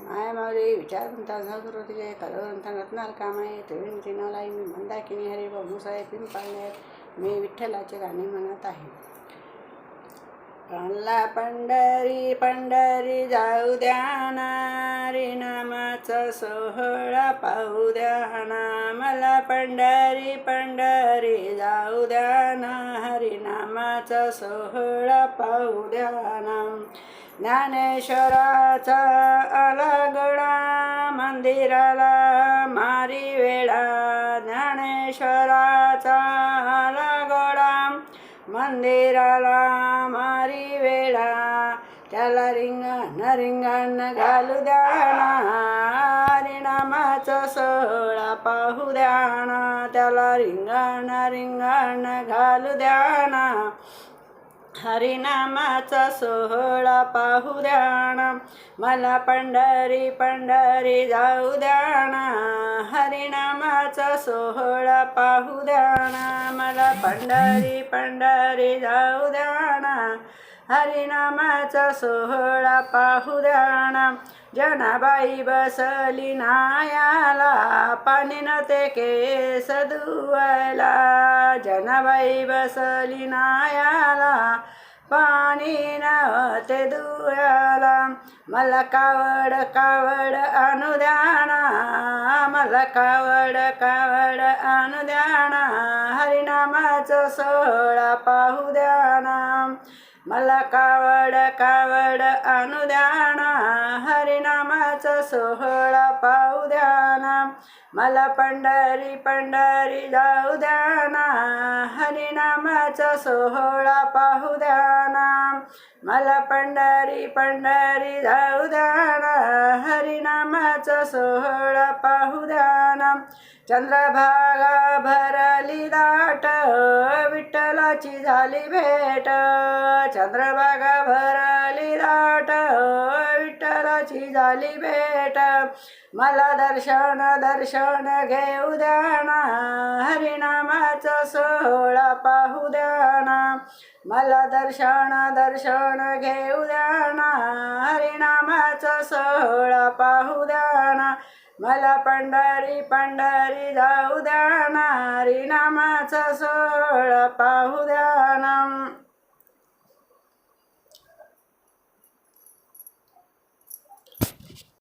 माय माऊली विचार म्हणता घागरो तुझे कलवंता रत्नार कामाये. तळून चिनालाई मी मंदाकिनी हरी बघूसाय पिंपाळण्यात मी विठ्ठलाचे गाणे म्हणत आहे. आणला पंढरी पंढरी जाऊ द्या ना रे नामाचा सोहळा पाहू द्या ना मला पंढरी पंढरी जाऊ द्या ना हरिनामाचा सोहळा पाहू द्या ना ज्ञानेश्वराचा अलगडा मंदिराला मारी वेळा. ज्ञानेश्वराचा अलगडा मंदिराला मारी वेळा. त्याला रिंगण रिंगण घालू द्याना हरिनामाचा सोहळा पाहू द्याना त्याला रिंगण रिंगण घालू द्याना हरिनामाचा सोहळा पाहू द्याना मला पंढरी पंढरी जाऊ द्याणा हरिनामाचा सोहळा पाहू द्याना मला पंढरी पंढरी जाऊ द्याना हरिनामाचा सोहळा पाहू द्याना जनाबाई बसली नायाला पाणीनं ते केस धुवायला. जनाबाई बसली नायाला पाणी न ते धुयाला मला कावड कावड आणू मला कावड कावड आणू द्याना हरिनामाचा सोहळा पाहू द्याना मला कावड कावड आणू द्याना हरिनामाचा सोहळा पाहू द्याना मला पंढरी पंढरी जाऊ द्याना हरिनामाचा सोहळा पाहू द्याना मला पंढरी पंढरी जाऊ द्याना हरिनामाचा सोहळा पाहू द्याना चंद्रभागा भरली दाट विठ्ठलाची झाली भेट. चंद्रभागा भरली दाट विठ्ठलाची झाली भेट. मला दर्शन दर्शन घेऊ द्याना हरिनामाचा सोहळा पाहू द्याना मला दर्शन दर्शन घेऊ द्याना हरिनामाचा सोहळा पाहू द्याना मला पंढरी पंढरी जाऊ द्याना हरिनामाचा सोहळा पाहू द्याना